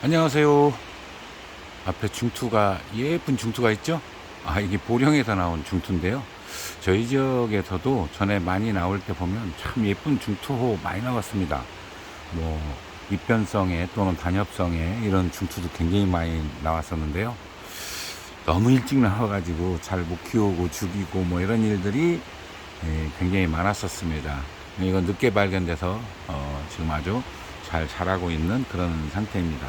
안녕하세요. 앞에 중투가 예쁜 중투가 있죠? 아 이게 보령에서 나온 중투인데요. 저희 지역에서도 전에 많이 나올 때 보면 참 예쁜 중투호 많이 나왔습니다. 뭐 입변성에 또는 단엽성에 이런 중투도 굉장히 많이 나왔었는데요. 너무 일찍 나와가지고 잘 못 키우고 죽이고 뭐 이런 일들이 예, 굉장히 많았었습니다. 이건 늦게 발견돼서 어, 지금 아주 잘 자라고 있는 그런 상태입니다.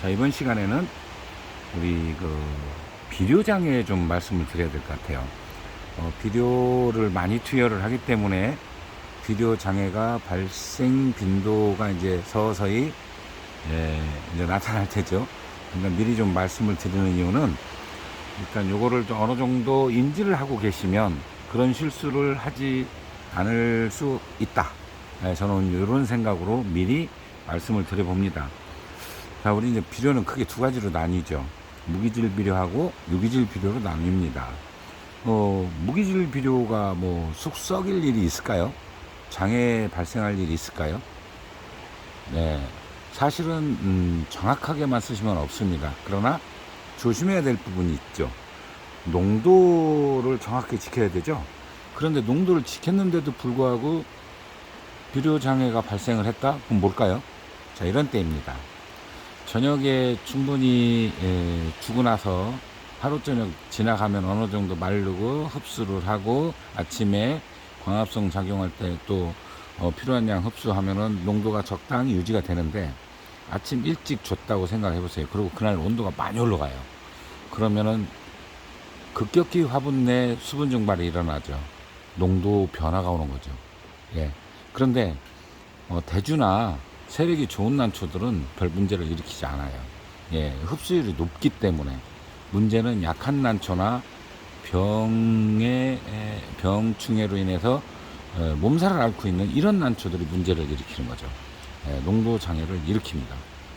자 이번 시간에는 우리 그 비료장에 좀 말씀을 드려야 될 것 같아요. 어, 비료를 많이 투여를 하기 때문에 비료 장애가 발생 빈도가 이제 서서히 예, 이제 나타날 테죠. 그러니까 미리 좀 말씀을 드리는 이유는 일단 요거를 좀 어느 정도 인지를 하고 계시면 그런 실수를 하지 않을 수 있다. 예, 저는 이런 생각으로 미리 말씀을 드려봅니다. 자, 우리 이제 비료는 크게 두 가지로 나뉘죠. 무기질 비료하고 유기질 비료로 나뉩니다. 어, 무기질 비료가 뭐 쑥 썩일 일이 있을까요? 장애 발생할 일이 있을까요? 네. 사실은, 음, 정확하게만 쓰시면 없습니다. 그러나 조심해야 될 부분이 있죠. 농도를 정확히 지켜야 되죠. 그런데 농도를 지켰는데도 불구하고 비료 장애가 발생을 했다? 그럼 뭘까요? 자, 이런 때입니다. 저녁에 충분히 에, 주고 나서 하루 저녁 지나가면 어느 정도 마르고 흡수를 하고 아침에 광합성 작용할 때또 어, 필요한 양 흡수하면은 농도가 적당히 유지가 되는데 아침 일찍 줬다고 생각해 보세요. 그리고 그날 온도가 많이 올라가요. 그러면은 급격히 화분 내 수분 증발이 일어나죠. 농도 변화가 오는 거죠. 예. 그런데 어, 대주나 세력이 좋은 난초들은 별 문제를 일으키지 않아요. 예, 흡수율이 높기 때문에 문제는 약한 난초나 병의 에, 병충해로 인해서 에, 몸살을 앓고 있는 이런 난초들이 문제를 일으키는 거죠. 예, 농도 장애를 일으킵니다.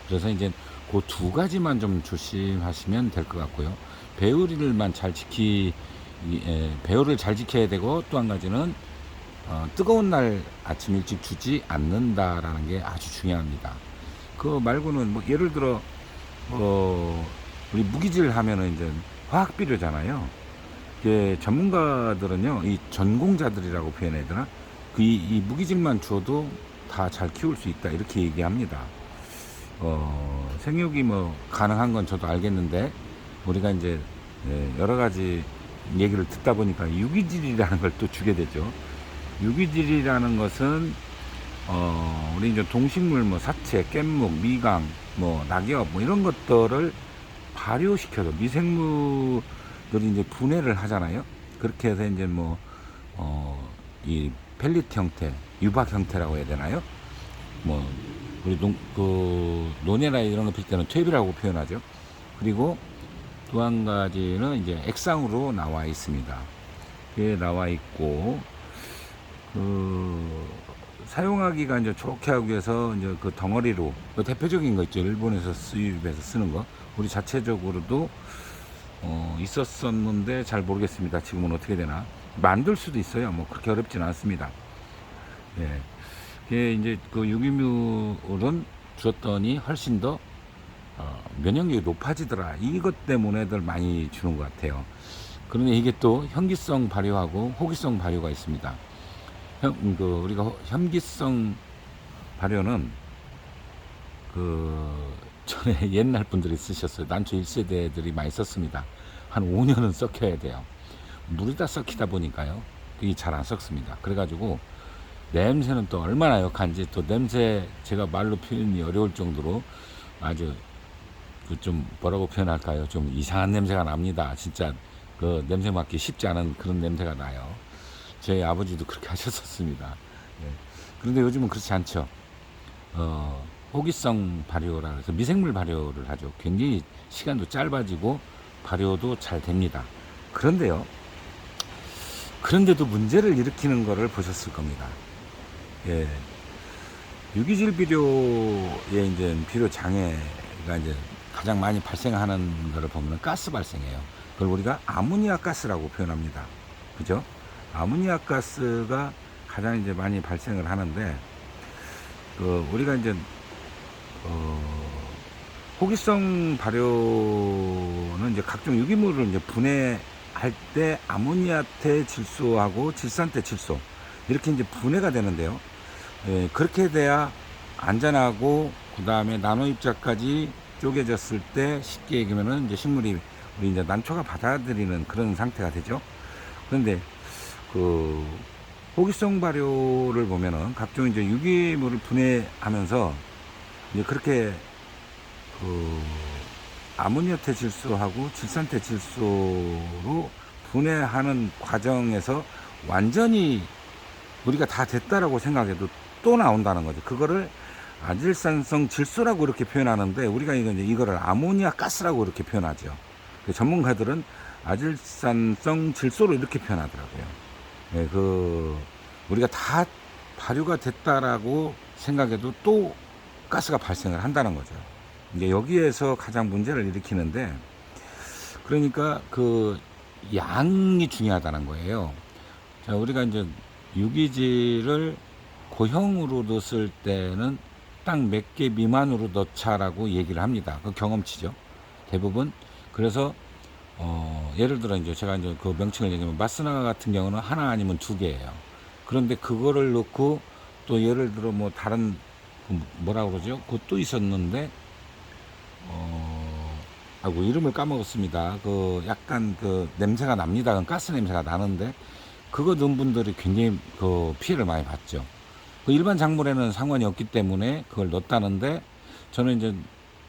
그래서 이제 그 두 가지만 좀 조심하시면 될 것 같고요. 배우리를만 잘 지키 에, 배우를 잘 지켜야 되고 또 한 가지는 어, 뜨거운 날 아침 일찍 주지 않는다라는 게 아주 중요합니다. 그 말고는 뭐 예를 들어 어, 우리 무기질 하면은 이제 화학 비료잖아요. 이게 전문가들은요, 이 전공자들이라고 표현해야 되나? 그 이, 이 무기질만 줘도 다 잘 키울 수 있다 이렇게 얘기합니다. 어, 생육이 뭐 가능한 건 저도 알겠는데 우리가 이제 예, 여러 가지 얘기를 듣다 보니까 유기질이라는 걸 또 주게 되죠. 유기질이라는 것은 어, 우리 이제 동식물 뭐 사체, 깻묵, 미강, 뭐 낙엽 뭐 이런 것들을 발효시켜서 미생물들이 이제 분해를 하잖아요. 그렇게 해서 이제 뭐 어, 이 펠릿 형태, 유박 형태라고 해야 되나요? 뭐 우리 농, 그 논에나 이런 거 필 때는 퇴비라고 표현하죠. 그리고 또 한 가지는 이제 액상으로 나와 있습니다. 이게 나와 있고 그 사용하기가 이제 좋게 하기 위해서 이제 그 덩어리로 그 대표적인 거 있죠. 일본에서 수입해서 쓰는 거. 우리 자체적으로도 어 있었었는데 잘 모르겠습니다. 지금은 어떻게 되나. 만들 수도 있어요. 뭐 그렇게 어렵지는 않습니다. 예. 이게 이제 그 유기물은 줬더니 훨씬 더 어, 면역력이 높아지더라. 이것 때문에들 많이 주는 것 같아요. 그런데 이게 또 현기성 발효하고 호기성 발효가 있습니다 현, 그 우리가 허- 현기성 발효는 그 전에 옛날 분들이 쓰셨어요. 난초 1세대들이 많이 썼습니다. 한 5년은 썩혀야 돼요. 물이 다 썩히다 보니까요. 그게 잘 안 썩습니다. 그래가지고 냄새는 또 얼마나 역한지 또 냄새 제가 말로 표현이 어려울 정도로 아주 그 좀 뭐라고 표현할까요? 좀 이상한 냄새가 납니다. 진짜 그 냄새 맡기 쉽지 않은 그런 냄새가 나요. 저희 아버지도 그렇게 하셨었습니다. 예. 그런데 요즘은 그렇지 않죠. 어, 호기성 발효라 해서 미생물 발효를 하죠. 굉장히 시간도 짧아지고 발효도 잘 됩니다. 그런데요. 그런데도 문제를 일으키는 거를 보셨을 겁니다. 예. 유기질 비료의 이제 비료 장애가 이제 가장 많이 발생하는 것을 보면 가스 발생해요. 그걸 우리가 아모니아 가스라고 표현합니다. 그죠? 아모니아 가스가 가장 이제 많이 발생을 하는데 그 우리가 이제 어 호기성 발효는 이제 각종 유기물을 이제 분해할 때 아모니아태 질소하고 질산태 질소 이렇게 이제 분해가 되는데요. 예, 그렇게 돼야 안전하고 그 다음에 나노 입자까지 쪼개졌을 때 쉽게 얘기하면은 이제 식물이 우리 이제 난초가 받아들이는 그런 상태가 되죠. 그런데 그 호기성 발효를 보면은 각종 이제 유기물을 분해하면서 이제 그렇게 그 아모니아 태 질소하고 질산 태 질소로 분해하는 과정에서 완전히 우리가 다 됐다라고 생각해도 또 나온다는 거죠. 그거를 아질산성 질소라고 이렇게 표현하는데 우리가 이거 이제 이거를 아모니아 가스라고 이렇게 표현하죠. 그 전문가들은 아질산성 질소로 이렇게 표현하더라고요. 예, 그 우리가 다 발효가 됐다라고 생각해도 또 가스가 발생을 한다는 거죠. 이제 여기에서 가장 문제를 일으키는데 그러니까 그 양이 중요하다는 거예요. 자, 우리가 이제 유기질을 고형으로 넣었을 때는 딱 몇 개 미만으로 넣자라고 얘기를 합니다. 그 경험치죠. 대부분. 그래서 어, 예를 들어 이제 제가 이제 그 명칭을 얘기하면 마스나 같은 경우는 하나 아니면 두 개예요. 그런데 그거를 넣고 또 예를 들어 뭐 다른 그 뭐라 그러죠? 그것도 있었는데 어, 아이고 이름을 까먹었습니다. 그 약간 그 냄새가 납니다. 그 가스 냄새가 나는데 그거 넣은 분들이 굉장히 그 피해를 많이 봤죠. 그 일반 작물에는 상관이 없기 때문에 그걸 넣었다는데 저는 이제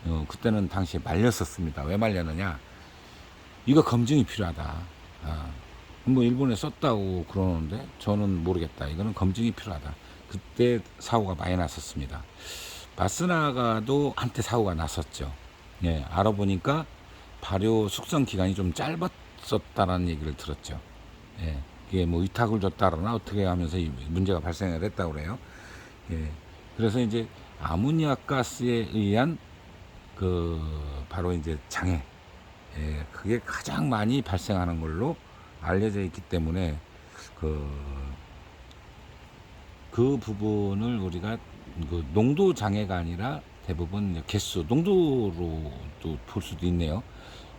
어, 그때는 당시에 말렸었습니다. 왜 말렸느냐? 이거 검증이 필요하다. 아, 뭐 일본에 썼다고 그러는데 저는 모르겠다. 이거는 검증이 필요하다. 그때 사고가 많이 났었습니다. 마스나가도 한때 사고가 났었죠. 예, 알아보니까 발효 숙성 기간이 좀 짧았었다라는 얘기를 들었죠. 예, 이게 뭐 위탁을 줬다거나 어떻게 하면서 이 문제가 발생을 했다고 그래요. 예, 그래서 이제 아모니아 가스에 의한 그 바로 이제 장애, 예, 그게 가장 많이 발생하는 걸로 알려져 있기 때문에 그, 그 부분을 우리가 그 농도 장애가 아니라 대부분 개수, 농도로도 볼 수도 있네요.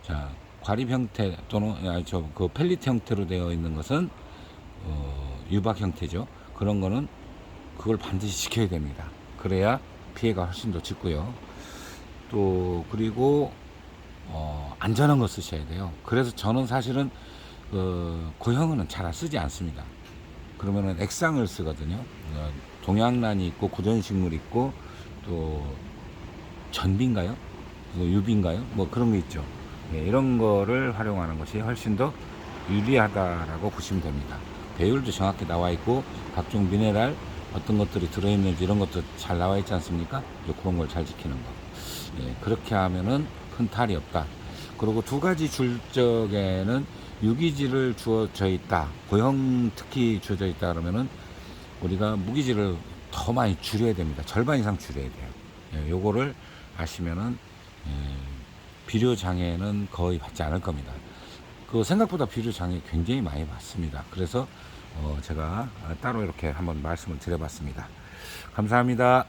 자, 과립 형태 또는 저그 펠릿 형태로 되어 있는 것은 어, 유박 형태죠. 그런 거는 그걸 반드시 지켜야 됩니다. 그래야 피해가 훨씬 더 적고요. 또 그리고 어, 안전한 거 쓰셔야 돼요. 그래서 저는 사실은 그 고형은 잘 쓰지 않습니다. 그러면은 액상을 쓰거든요. 어, 동양란이 있고 고전식물 있고 또 전비인가요? 뭐 유비인가요? 뭐 그런 게 있죠. 예, 이런 거를 활용하는 것이 훨씬 더 유리하다라고 보시면 됩니다. 배율도 정확히 나와 있고 각종 미네랄 어떤 것들이 들어있는지 이런 것도 잘 나와 있지 않습니까? 그런 걸 잘 지키는 거. 예, 그렇게 하면은 큰 탈이 없다. 그리고 두 가지 줄적에는 유기질을 주어져 있다. 고형 특히 주어져 있다 그러면은 우리가 무기질을 더 많이 줄여야 됩니다. 절반 이상 줄여야 돼요. 예, 요거를 아시면은 예, 비료 장애는 거의 받지 않을 겁니다. 그 생각보다 비료 장애 굉장히 많이 받습니다. 그래서 어 제가 따로 이렇게 한번 말씀을 드려봤습니다. 감사합니다.